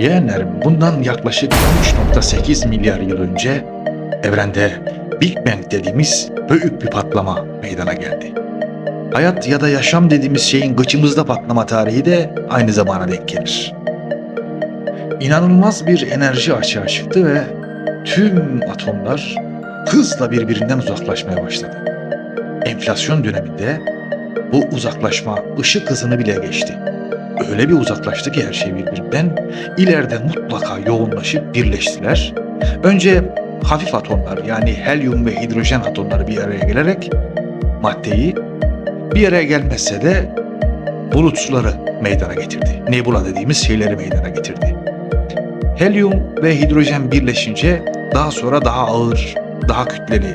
Yeğenlerim bundan yaklaşık 13.8 milyar yıl önce evrende Big Bang dediğimiz büyük bir patlama meydana geldi. Hayat ya da yaşam dediğimiz şeyin gıçımızda patlama tarihi de aynı zamana denk gelir. İnanılmaz bir enerji açığa çıktı ve tüm atomlar hızla birbirinden uzaklaşmaya başladı. Enflasyon döneminde bu uzaklaşma ışık hızını bile geçti. Öyle bir uzaklaştı ki her şey birbirinden ileride mutlaka yoğunlaşıp birleştiler. Önce hafif atomlar yani helyum ve hidrojen atomları bir araya gelerek maddeyi bir araya gelmezse de bulut suları meydana getirdi. Nebula dediğimiz şeyleri meydana getirdi. Helyum ve hidrojen birleşince daha sonra daha ağır, daha kütleli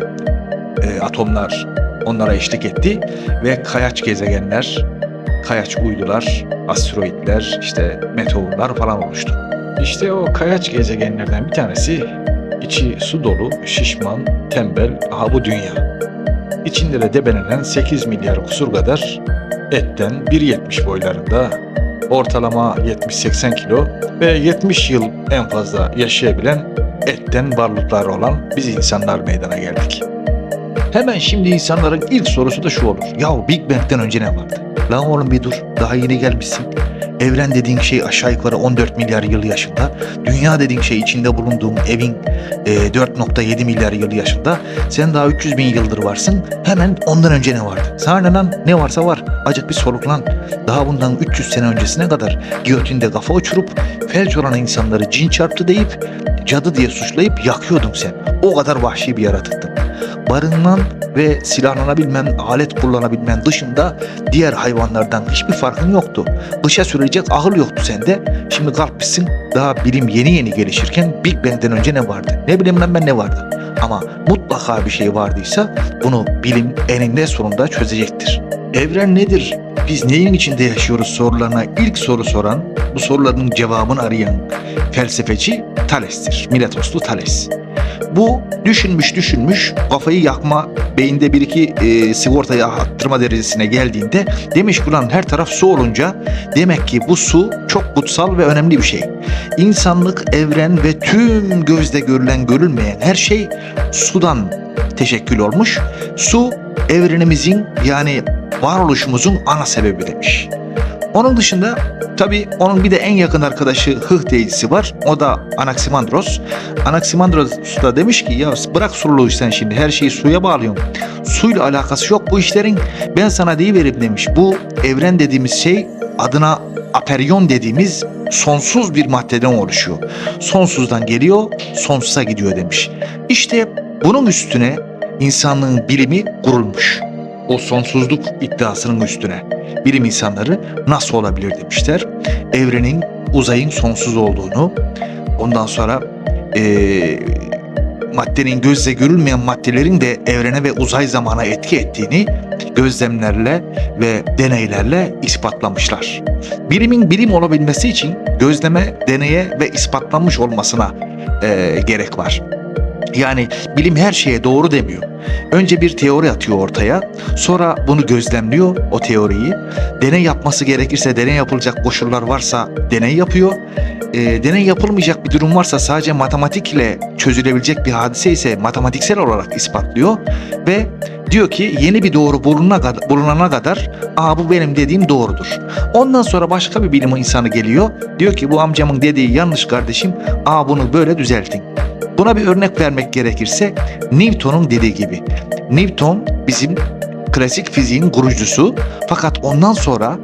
e, atomlar onlara eşlik etti ve kayaç gezegenler, kayaç uydular, asteroidler, işte meteorlar falan oluştu. İşte o kayaç gezegenlerden bir tanesi içi su dolu, şişman, tembel, aha dünya. İçinde de debelenen 8 milyar kusur kadar etten 1.70 boylarında ortalama 70-80 kilo ve 70 yıl en fazla yaşayabilen etten varlıklar olan biz insanlar meydana geldik. Hemen şimdi insanların ilk sorusu da şu olur. Ya Big Bang'den önce ne vardı? Lan oğlum bir dur. Daha yeni gelmişsin. Evren dediğin şey aşağı yukarı 14 milyar yıl yaşında. Dünya dediğin şey içinde bulunduğum evin e, 4.7 milyar yıl yaşında. Sen daha 300 bin yıldır varsın. Hemen ondan önce ne vardı? Sana ne lan? Ne varsa var. Acık bir soluklan. Daha bundan 300 sene öncesine kadar giyotinde kafa uçurup felç olan insanları cin çarptı deyip cadı diye suçlayıp yakıyordun sen. O kadar vahşi bir yaratıktın barınman ve silahlanabilmen, alet kullanabilmen dışında diğer hayvanlardan hiçbir farkın yoktu. Bışa sürecek ahıl yoktu sende. Şimdi kalkmışsın daha bilim yeni yeni gelişirken Big Bang'den önce ne vardı? Ne bileyim lan ben ne vardı? Ama mutlaka bir şey vardıysa bunu bilim eninde sonunda çözecektir. Evren nedir? Biz neyin içinde yaşıyoruz sorularına ilk soru soran, bu soruların cevabını arayan felsefeci Thales'tir. Miletoslu Thales. Bu düşünmüş düşünmüş kafayı yakma beyinde bir iki e, sigortayı attırma derecesine geldiğinde demiş ulan her taraf su olunca demek ki bu su çok kutsal ve önemli bir şey. İnsanlık, evren ve tüm gözde görülen görülmeyen her şey sudan teşekkül olmuş. Su evrenimizin yani varoluşumuzun ana sebebi demiş. Onun dışında tabii onun bir de en yakın arkadaşı Hıh deyicisi var. O da Anaximandros. Anaximandros da demiş ki ya bırak sululuğu sen şimdi her şeyi suya bağlıyorsun. Suyla alakası yok bu işlerin. Ben sana deyivereyim demiş. Bu evren dediğimiz şey adına aperyon dediğimiz sonsuz bir maddeden oluşuyor. Sonsuzdan geliyor, sonsuza gidiyor demiş. İşte bunun üstüne insanlığın bilimi kurulmuş. O sonsuzluk iddiasının üstüne bilim insanları nasıl olabilir demişler. Evrenin, uzayın sonsuz olduğunu, ondan sonra eee, maddenin gözle görülmeyen maddelerin de evrene ve uzay zamana etki ettiğini gözlemlerle ve deneylerle ispatlamışlar. Bilimin bilim olabilmesi için gözleme, deneye ve ispatlanmış olmasına eee, gerek var. Yani bilim her şeye doğru demiyor. Önce bir teori atıyor ortaya, sonra bunu gözlemliyor o teoriyi. Deney yapması gerekirse deney yapılacak koşullar varsa deney yapıyor. Ee, deney yapılmayacak bir durum varsa sadece matematikle çözülebilecek bir hadise ise matematiksel olarak ispatlıyor ve diyor ki yeni bir doğru bulunana kadar, bulunana kadar aa bu benim dediğim doğrudur. Ondan sonra başka bir bilim insanı geliyor. Diyor ki bu amcamın dediği yanlış kardeşim. Aa bunu böyle düzeltin. Buna bir örnek vermek gerekirse Newton'un dediği gibi. Newton bizim klasik fiziğin kurucusu. Fakat ondan sonra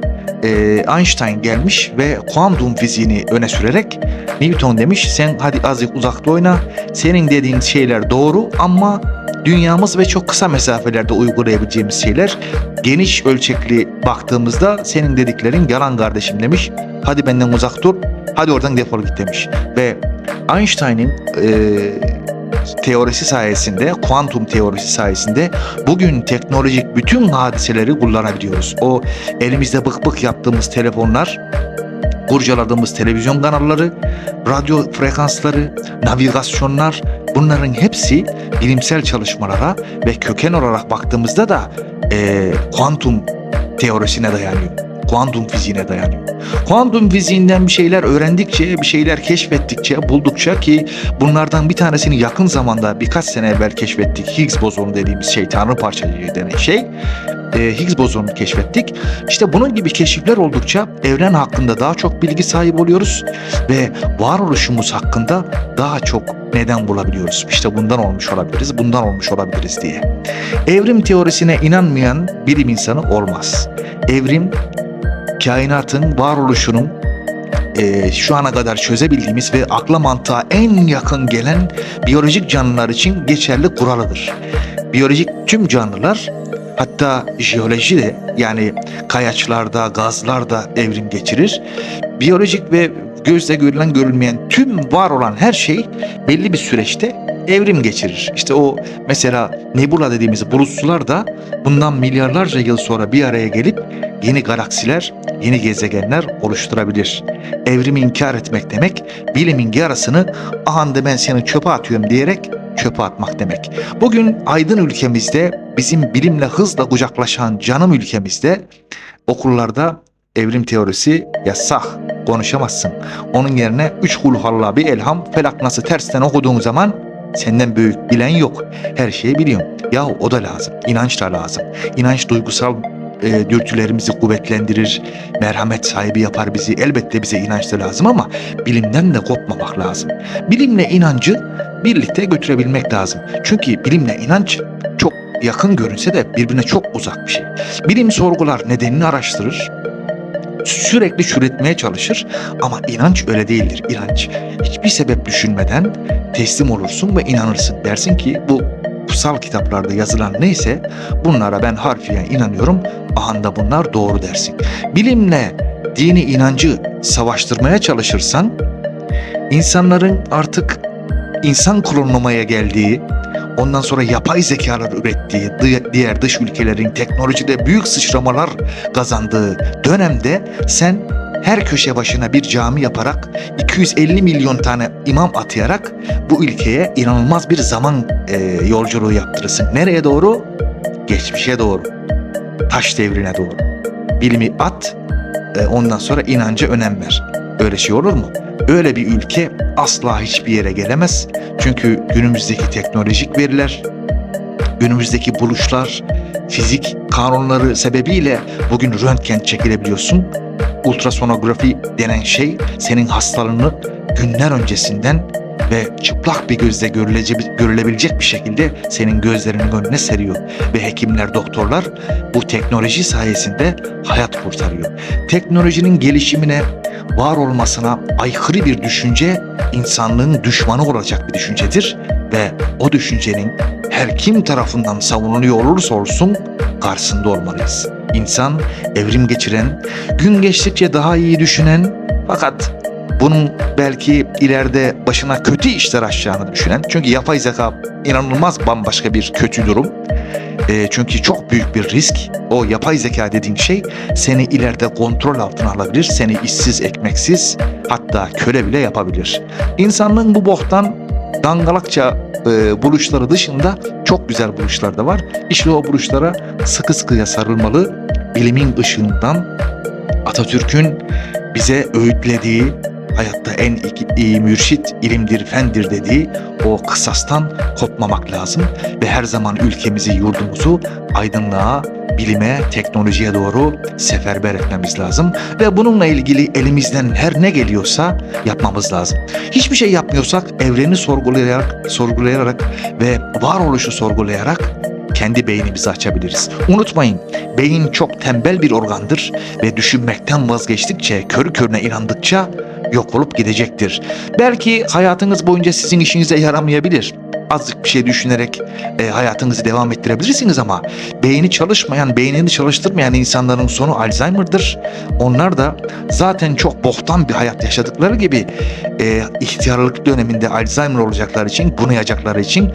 e, Einstein gelmiş ve kuantum fiziğini öne sürerek Newton demiş sen hadi azıcık uzakta oyna. Senin dediğin şeyler doğru ama dünyamız ve çok kısa mesafelerde uygulayabileceğimiz şeyler geniş ölçekli baktığımızda senin dediklerin yalan kardeşim demiş. Hadi benden uzak dur hadi oradan defol git demiş ve Einstein'in e, teorisi sayesinde, kuantum teorisi sayesinde bugün teknolojik bütün hadiseleri kullanabiliyoruz. O elimizde bık bık yaptığımız telefonlar, kurcaladığımız televizyon kanalları, radyo frekansları, navigasyonlar bunların hepsi bilimsel çalışmalara ve köken olarak baktığımızda da e, kuantum teorisine dayanıyor. Kuantum fiziğine dayanıyor. Kuantum fiziğinden bir şeyler öğrendikçe, bir şeyler keşfettikçe, buldukça ki bunlardan bir tanesini yakın zamanda birkaç sene evvel keşfettik. Higgs bozonu dediğimiz şey, tanrı parçacığı denen şey. E, Higgs bozonunu keşfettik. İşte bunun gibi keşifler oldukça evren hakkında daha çok bilgi sahibi oluyoruz ve varoluşumuz hakkında daha çok neden bulabiliyoruz. İşte bundan olmuş olabiliriz, bundan olmuş olabiliriz diye. Evrim teorisine inanmayan bilim insanı olmaz. Evrim kainatın varoluşunun e, şu ana kadar çözebildiğimiz ve akla mantığa en yakın gelen biyolojik canlılar için geçerli kuralıdır. Biyolojik tüm canlılar hatta jeoloji de yani kayaçlarda, gazlarda evrim geçirir. Biyolojik ve gözle görülen görülmeyen tüm var olan her şey belli bir süreçte evrim geçirir. İşte o mesela nebula dediğimiz bulutsular da bundan milyarlarca yıl sonra bir araya gelip yeni galaksiler, yeni gezegenler oluşturabilir. Evrimi inkar etmek demek, bilimin yarasını ahanda ben seni çöpe atıyorum diyerek çöpe atmak demek. Bugün aydın ülkemizde, bizim bilimle hızla kucaklaşan canım ülkemizde okullarda evrim teorisi yasak. Konuşamazsın. Onun yerine üç kulhalla bir elham felak nasıl tersten okuduğun zaman senden büyük bilen yok. Her şeyi biliyorsun. Ya o da lazım. İnanç da lazım. İnanç duygusal e, dürtülerimizi kuvvetlendirir, merhamet sahibi yapar bizi. Elbette bize inanç da lazım ama bilimden de kopmamak lazım. Bilimle inancı birlikte götürebilmek lazım. Çünkü bilimle inanç çok yakın görünse de birbirine çok uzak bir şey. Bilim sorgular, nedenini araştırır, sürekli çürütmeye çalışır ama inanç öyle değildir. İnanç hiçbir sebep düşünmeden teslim olursun ve inanırsın. Dersin ki bu kutsal kitaplarda yazılan neyse bunlara ben harfiyen inanıyorum. Ahanda bunlar doğru dersin. Bilimle dini inancı savaştırmaya çalışırsan insanların artık insan klonlamaya geldiği, ondan sonra yapay zekalar ürettiği, diğer dış ülkelerin teknolojide büyük sıçramalar kazandığı dönemde sen her köşe başına bir cami yaparak 250 milyon tane imam atayarak bu ülkeye inanılmaz bir zaman e, yolculuğu yaptırırsın. Nereye doğru? Geçmişe doğru. Taş devrine doğru. Bilimi at, e, ondan sonra inanca önem ver. Öyle şey olur mu? Öyle bir ülke asla hiçbir yere gelemez. Çünkü günümüzdeki teknolojik veriler, günümüzdeki buluşlar, fizik kanunları sebebiyle bugün röntgen çekilebiliyorsun. Ultrasonografi denen şey senin hastalığını günler öncesinden ve çıplak bir gözle görülebilecek bir şekilde senin gözlerinin önüne seriyor. Ve hekimler, doktorlar bu teknoloji sayesinde hayat kurtarıyor. Teknolojinin gelişimine, var olmasına aykırı bir düşünce insanlığın düşmanı olacak bir düşüncedir ve o düşüncenin her kim tarafından savunuluyor olursa olsun karşısında olmalıyız. İnsan evrim geçiren, gün geçtikçe daha iyi düşünen fakat bunun belki ileride başına kötü işler açacağını düşünen çünkü yapay zeka inanılmaz bambaşka bir kötü durum. E, çünkü çok büyük bir risk. O yapay zeka dediğin şey seni ileride kontrol altına alabilir. Seni işsiz, ekmeksiz hatta köle bile yapabilir. İnsanlığın bu boktan dangalakça e, buluşları dışında çok güzel buluşlar da var. İşte o buluşlara sıkı sıkıya sarılmalı. Bilimin ışığından Atatürk'ün bize öğütlediği hayatta en iyi, iyi mürşit ilimdir, fendir dediği o kısastan kopmamak lazım ve her zaman ülkemizi, yurdumuzu aydınlığa, bilime, teknolojiye doğru seferber etmemiz lazım ve bununla ilgili elimizden her ne geliyorsa yapmamız lazım. Hiçbir şey yapmıyorsak evreni sorgulayarak, sorgulayarak ve varoluşu sorgulayarak kendi beynimizi açabiliriz. Unutmayın, beyin çok tembel bir organdır ve düşünmekten vazgeçtikçe, körü körüne inandıkça yok olup gidecektir. Belki hayatınız boyunca sizin işinize yaramayabilir. Azıcık bir şey düşünerek e, hayatınızı devam ettirebilirsiniz ama beyni çalışmayan, beynini çalıştırmayan insanların sonu Alzheimer'dır. Onlar da zaten çok boktan bir hayat yaşadıkları gibi e, ihtiyarlık döneminde Alzheimer olacakları için, bunayacakları için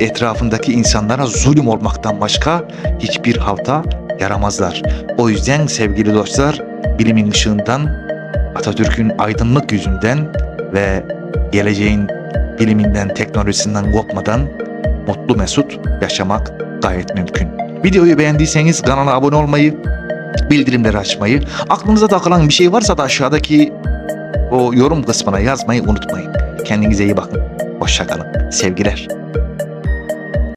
etrafındaki insanlara zulüm olmaktan başka hiçbir halta yaramazlar. O yüzden sevgili dostlar bilimin ışığından Atatürk'ün aydınlık yüzünden ve geleceğin biliminden, teknolojisinden kopmadan mutlu mesut yaşamak gayet mümkün. Videoyu beğendiyseniz kanala abone olmayı, bildirimleri açmayı, aklınıza takılan bir şey varsa da aşağıdaki o yorum kısmına yazmayı unutmayın. Kendinize iyi bakın. Hoşçakalın. Sevgiler.